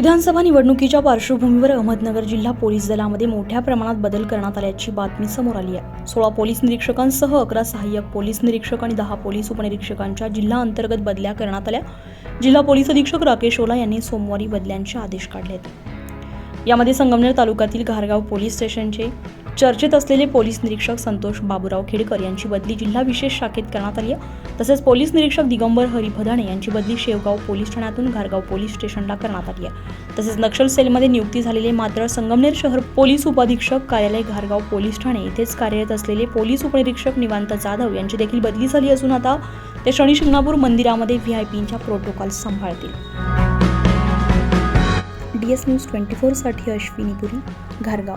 विधानसभा निवडणुकीच्या पार्श्वभूमीवर अहमदनगर जिल्हा पोलीस दलामध्ये मोठ्या प्रमाणात बदल करण्यात आल्याची बातमी समोर आली आहे. सोळा पोलीस निरीक्षकांसह अकरा सहाय्यक पोलीस निरीक्षक आणि दहा पोलीस उपनिरीक्षकांच्या जिल्हा अंतर्गत बदल्या करण्यात आल्या. जिल्हा पोलीस अधीक्षक राकेश ओला यांनी सोमवारी बदल्यांचे आदेश काढले आहेत यामध्ये संगमनेर तालुक्यातील घारगाव पोलीस स्टेशनचे चर्चेत असलेले पोलीस निरीक्षक संतोष बाबूराव खेडकर यांची बदली जिल्हा विशेष शाखेत करण्यात आली आहे. तसेच पोलीस निरीक्षक दिगंबर हरिभदाणे यांची बदली शेवगाव पोलीस ठाण्यातून घारगाव पोलीस स्टेशनला करण्यात आली आहे. तसेच नक्षल सेलमध्ये नियुक्ती झालेले मात्र संगमनेर शहर पोलीस उपाधीक्षक कार्यालय घारगाव पोलीस ठाणे येथेच कार्यरत असलेले पोलीस उपनिरीक्षक निवांत जाधव यांची देखील बदली झाली असून आता ते शनी शिंगणापूर मंदिरामध्ये व्ही आय पीच्या प्रोटोकॉल सांभाळतील. डी एस न्यूज ट्वेंटी फोरसाठी अश्विनी पुरी घारगाव.